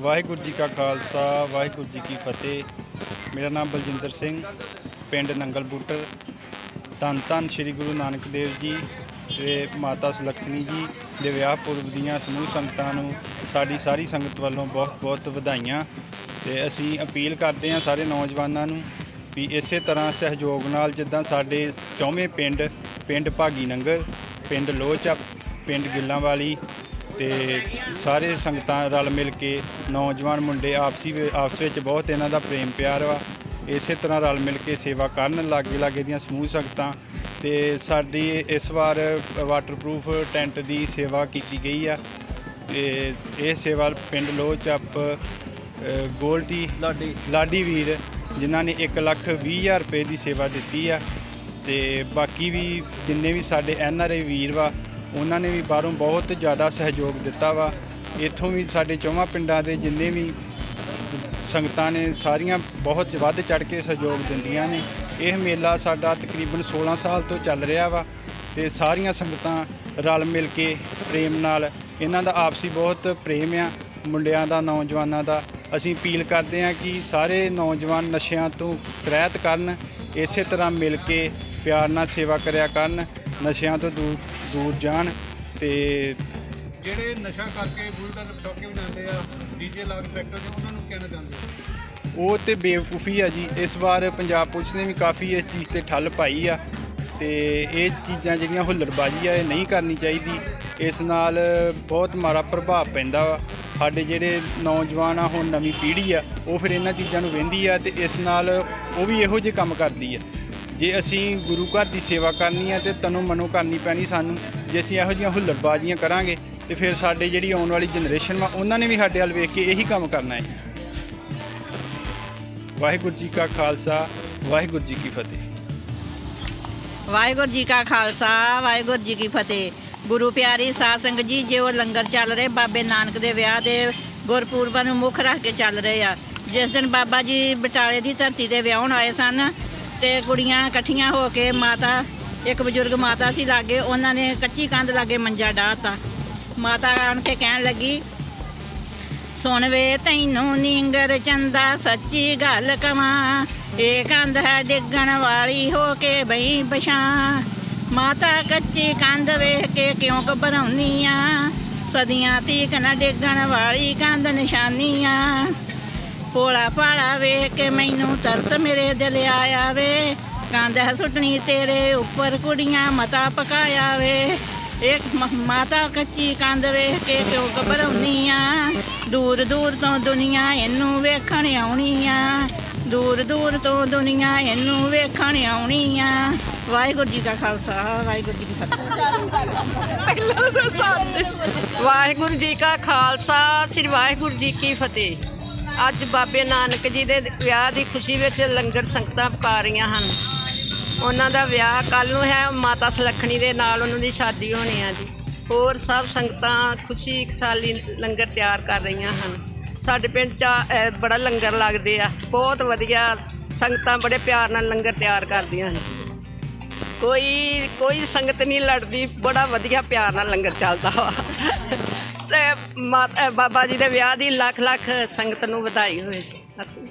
ਵਾਹਿਗੁਰੂ ਜੀ ਕਾ ਖਾਲਸਾ, ਵਾਹਿਗੁਰੂ ਜੀ ਕੀ ਫਤਿਹ। ਮੇਰਾ ਨਾਮ ਬਲਜਿੰਦਰ ਸਿੰਘ, ਪਿੰਡ ਨੰਗਲ ਬੂਟਰ ਧੰਨ ਧੰਨ ਸ੍ਰੀ ਗੁਰੂ ਨਾਨਕ ਦੇਵ ਜੀ ਤੇ ਮਾਤਾ ਸੁਲੱਖਣੀ ਜੀ ਦੇ ਵਿਆਹ ਪੁਰਬ ਦੀਆਂ ਸਮੂਹ ਸੰਗਤਾਂ ਨੂੰ ਸਾਡੀ ਸਾਰੀ ਸੰਗਤ ਵੱਲੋਂ ਬਹੁਤ ਬਹੁਤ ਵਧਾਈਆਂ। ਤੇ ਅਸੀਂ ਅਪੀਲ ਕਰਦੇ ਹਾਂ ਸਾਰੇ ਨੌਜਵਾਨਾਂ ਨੂੰ ਵੀ ਇਸੇ ਤਰ੍ਹਾਂ ਸਹਿਯੋਗ ਨਾਲ ਜਿੱਦਾਂ ਸਾਡੇ ਚੌਵੇਂ ਪਿੰਡ ਪਿੰਡ ਭਾਗੀ ਨੰਗਲ, ਪਿੰਡ ਲੋਚਾ ਪਿੰਡ ਗਿੱਲਾਂ ਵਾਲੀ ਤੇ ਸਾਰੇ ਸੰਗਤਾਂ ਰਲ ਮਿਲ ਕੇ ਨੌਜਵਾਨ ਮੁੰਡੇ ਆਪਸੀ ਆਪਸ ਵਿੱਚ ਬਹੁਤ ਇਹਨਾਂ ਦਾ ਪ੍ਰੇਮ ਪਿਆਰ ਵਾ। ਇਸੇ ਤਰ੍ਹਾਂ ਰਲ ਮਿਲ ਕੇ ਸੇਵਾ ਕਰਨ ਲਾਗੇ ਲਾਗੇ ਦੀਆਂ ਸਮੂਹ ਸੰਗਤਾਂ ਤੇ ਸਾਡੀ ਇਸ ਵਾਰ ਵਾਟਰਪ੍ਰੂਫ ਟੈਂਟ ਦੀ ਸੇਵਾ ਕੀਤੀ ਗਈ ਆ। ਤੇ ਇਹ ਸੇਵਾ ਪਿੰਡ ਲੋਚੱਪ ਅ, ਗੋਲਡੀ ਲਾਡੀ। ਲਾਡੀ ਵੀਰ ਜਿਨ੍ਹਾਂ ਨੇ 1 ਲੱਖ ਵੀਹ ਹਜ਼ਾਰ ਰੁਪਏ ਦੀ ਸੇਵਾ ਦਿੱਤੀ ਆ। ਤੇ ਬਾਕੀ ਵੀ ਜਿੰਨੇ ਵੀ ਸਾਡੇ ਐਨ ਆਰ ਆਈ ਵੀਰ ਵਾ ਉਹਨਾਂ ਨੇ ਵੀ ਬਾਹਰੋਂ ਬਹੁਤ ਜ਼ਿਆਦਾ ਸਹਿਯੋਗ ਦਿੱਤਾ ਵਾ। ਇੱਥੋਂ ਵੀ ਸਾਡੇ ਚੌਵਾਂ ਪਿੰਡਾਂ ਦੇ ਜਿੰਨੇ ਵੀ ਸੰਗਤਾਂ ਨੇ, ਸਾਰੀਆਂ ਬਹੁਤ ਵੱਧ ਚੜ ਕੇ ਸਹਿਯੋਗ ਦਿੰਦੀਆਂ ਨੇ। ਇਹ ਮੇਲਾ ਸਾਡਾ ਤਕਰੀਬਨ 16 ਸਾਲ ਤੋਂ ਚੱਲ ਰਿਹਾ ਵਾ ਤੇ ਸਾਰੀਆਂ ਸੰਗਤਾਂ ਰਲ ਮਿਲ ਕੇ ਪ੍ਰੇਮ ਨਾਲ ਇਹਨਾਂ ਦਾ ਆਪਸੀ ਬਹੁਤ ਪ੍ਰੇਮ ਆ। ਮੁੰਡਿਆਂ ਦਾ, ਨੌਜਵਾਨਾਂ ਦਾ। ਅਸੀਂ ਅਪੀਲ ਕਰਦੇ ਹਾਂ ਕਿ ਸਾਰੇ ਨੌਜਵਾਨ ਨਸ਼ਿਆਂ ਤੋਂ ਰਹਿਤ ਕਰਨ, ਇਸੇ ਤਰ੍ਹਾਂ ਮਿਲ ਕੇ ਪਿਆਰ ਨਾਲ ਸੇਵਾ ਕਰਿਆ ਕਰਨ, ਨਸ਼ਿਆਂ ਤੋਂ ਦੂਰ ਦੂਰ ਜਾਣ ਤੇ ਜਿਹੜੇ ਨਸ਼ਾ ਕਰਕੇ ਬੁਲਟ ਟੋਕੇ ਵਜਾਉਂਦੇ ਆ ਡੀਜੇ ਲਾ ਕੇ ਟਰੈਕਟਰ ਤੇ ਉਹਨਾਂ ਨੂੰ ਕਹਿਣਾ ਚਾਹੁੰਦੇ ਉਹ ਤੇ ਬੇਵਕੂਫੀ ਆ ਜੀ। ਇਸ ਵਾਰ ਪੰਜਾਬ ਪੁਲਿਸ ਨੇ ਵੀ ਕਾਫੀ ਇਸ ਚੀਜ਼ ਤੇ ਠੱਲ ਪਾਈ ਆ ਤੇ ਇਹ ਚੀਜ਼ਾਂ ਜਿਹੜੀਆਂ ਹੁੱਲੜਬਾਜ਼ੀ ਆ ਇਹ ਨਹੀਂ ਕਰਨੀ ਚਾਹੀਦੀ। ਇਸ ਨਾਲ ਬਹੁਤ ਮਾੜਾ ਪ੍ਰਭਾਵ ਪੈਂਦਾ ਵਾ। ਸਾਡੇ ਜਿਹੜੇ ਨੌਜਵਾਨ ਆ ਹੁਣ ਨਵੀਂ ਪੀੜ੍ਹੀ ਆ ਉਹ ਫਿਰ ਇਹਨਾਂ ਚੀਜ਼ਾਂ ਨੂੰ ਵਹਿੰਦੀ ਆ ਤੇ ਇਸ ਨਾਲ ਉਹ ਵੀ ਇਹੋ ਜਿਹੇ ਕੰਮ ਕਰਦੀ ਆ। ਜੇ ਅਸੀਂ ਗੁਰੂ ਘਰ ਦੀ ਸੇਵਾ ਕਰਨੀ ਹੈ ਤੇ ਤਨੋ ਮਨੋ ਕਰਨੀ ਪੈਣੀ ਸਾਨੂੰ, ਜੇ ਅਸੀਂ ਇਹੋ ਜਿਹੀਆਂ ਹੁੱਲੜਬਾਜ਼ੀਆਂ ਕਰਾਂਗੇ ਤੇ ਫਿਰ ਸਾਡੇ ਜਿਹੜੀ ਆਉਣ ਵਾਲੀ ਜਨਰੇਸ਼ਨ ਵਾ, ਉਹਨਾਂ ਨੇ ਵੀ ਸਾਡੇ ਵੱਲ ਵੇਖ ਕੇ ਇਹੀ ਕੰਮ ਕਰਨਾ ਹੈ। ਵਾਹਿਗੁਰੂ ਜੀ ਕਾ ਖਾਲਸਾ, ਵਾਹਿਗੁਰੂ ਜੀ ਕੀ ਫਤਿਹ। ਵਾਹਿਗੁਰੂ ਜੀ ਕਾ ਖਾਲਸਾ, ਵਾਹਿਗੁਰੂ ਜੀ ਕੀ ਫਤਿਹ। ਗੁਰੂ ਪਿਆਰੀ ਸਾਧ ਸੰਗਤ ਜੀ, ਜੇ ਉਹ ਲੰਗਰ ਚੱਲ ਰਹੇ, ਬਾਬੇ ਨਾਨਕ ਦੇ ਵਿਆਹ ਦੇ ਗੁਰਪੁਰਬਾਂ ਨੂੰ ਮੁੱਖ ਰੱਖ ਕੇ ਚੱਲ ਰਹੇ ਆ। ਜਿਸ ਦਿਨ ਬਾਬਾ ਜੀ ਬਟਾਲੇ ਦੀ ਧਰਤੀ ਤੇ ਵਿਆਹਣ ਆਏ ਸਨ ਤੇ ਕੁੜੀਆਂ ਇਕੱਠੀਆਂ ਹੋ ਕੇ ਮਾਤਾ, ਇੱਕ ਬਜ਼ੁਰਗ ਮਾਤਾ ਸੀ ਲਾਗੇ, ਉਹਨਾਂ ਨੇ ਕੱਚੀ ਕੰਧ ਲਾਗੇ ਮੰਜਾ ਡਾਹਤਾ। ਮਾਤਾ ਆਣ ਕੇ ਕਹਿਣ ਲੱਗੀ, ਸੁਣ ਵੇ ਤੈਨੂੰ ਨੀਂਗਰ ਚੰਦਾ, ਸੱਚੀ ਗੱਲ ਕਵਾਂ। ਇਹ ਕੰਧ ਹੈ ਡਿੱਗਣ ਵਾਲੀ ਹੋ ਕੇ ਬਈ ਪਛਾਂ। ਮਾਤਾ ਕੱਚੀ ਕੰਧ ਵੇਖ ਕੇ ਕਿਉਂ ਘਬਰਾਉਨੀ ਆ? ਸਦੀਆਂ ਤੀਕ ਨਾ ਡਿੱਗਣ ਵਾਲੀ ਕੰਧ ਨਿਸ਼ਾਨੀ ਭੋਲਾ ਭਾਲਾ ਵੇਖ ਕੇ ਮੈਨੂੰ ਤਰਸ ਮੇਰੇ ਦਿਲ ਆਇਆ ਵੇ ਕੰਧ ਹੈ ਤੇਰੇ ਉੱਪਰ, ਕੁੜੀਆਂ ਮਤਾ ਪਕਾਇਆ ਵੇ ਇੱਕ ਮਾਤਾ ਕੱਚੀ ਕੰਧ ਵੇਖ ਕੇ ਕਿਉਂ ਘਬਰਾਉਨੀ ਆ ਦੂਰ ਦੂਰ ਤੋਂ ਦੁਨੀਆ ਇਹਨੂੰ ਵੇਖਣ ਆਉਣੀ ਆ ਦੂਰ ਦੂਰ ਤੋਂ ਦੁਨੀਆ ਇਹਨੂੰ ਵੇਖਣ ਆਉਣੀ ਆ ਵਾਹਿਗੁਰੂ ਜੀ ਕਾ ਖਾਲਸਾ, ਵਾਹਿਗੁਰੂ ਜੀ ਕੀ ਫਤਿਹ। ਵਾਹਿਗੁਰੂ ਜੀ ਕਾ ਖਾਲਸਾ, ਸ੍ਰੀ ਵਾਹਿਗੁਰੂ ਜੀ ਕੀ ਫਤਿਹ। ਅੱਜ ਬਾਬੇ ਨਾਨਕ ਜੀ ਦੇ ਵਿਆਹ ਦੀ ਖੁਸ਼ੀ ਵਿੱਚ ਲੰਗਰ ਸੰਗਤਾਂ ਪਾ ਰਹੀਆਂ ਹਨ। ਉਹਨਾਂ ਦਾ ਵਿਆਹ ਕੱਲ ਨੂੰ ਹੈ ਮਾਤਾ ਸੁਲੱਖਣੀ ਦੇ ਨਾਲ ਉਹਨਾਂ ਦੀ ਸ਼ਾਦੀ ਹੋਣੀ ਆ ਜੀ। ਹੋਰ ਸਭ ਸੰਗਤਾਂ ਖੁਸ਼ੀ ਖੁਸ਼ਹਾਲੀ ਲੰਗਰ ਤਿਆਰ ਕਰ ਰਹੀਆਂ ਹਨ। ਸਾਡੇ ਪਿੰਡ 'ਚ ਅਹ, ਬੜਾ ਲੰਗਰ ਲੱਗਦੇ ਆ। ਬਹੁਤ ਵਧੀਆ ਸੰਗਤਾਂ ਬੜੇ ਪਿਆਰ ਨਾਲ ਲੰਗਰ ਤਿਆਰ ਕਰਦੀਆਂ ਹਨ। ਕੋਈ ਕੋਈ ਸੰਗਤ ਨਹੀਂ ਲੜਦੀ ਬੜਾ ਵਧੀਆ ਪਿਆਰ ਨਾਲ ਲੰਗਰ ਚੱਲਦਾ ਵਾ। ਤੇ ਮਾਤਾ ਬਾਬਾ ਜੀ ਦੇ ਵਿਆਹ ਦੀ ਲੱਖ ਲੱਖ ਸੰਗਤ ਨੂੰ ਵਧਾਈ ਹੋਵੇ। ਅਸੀਂ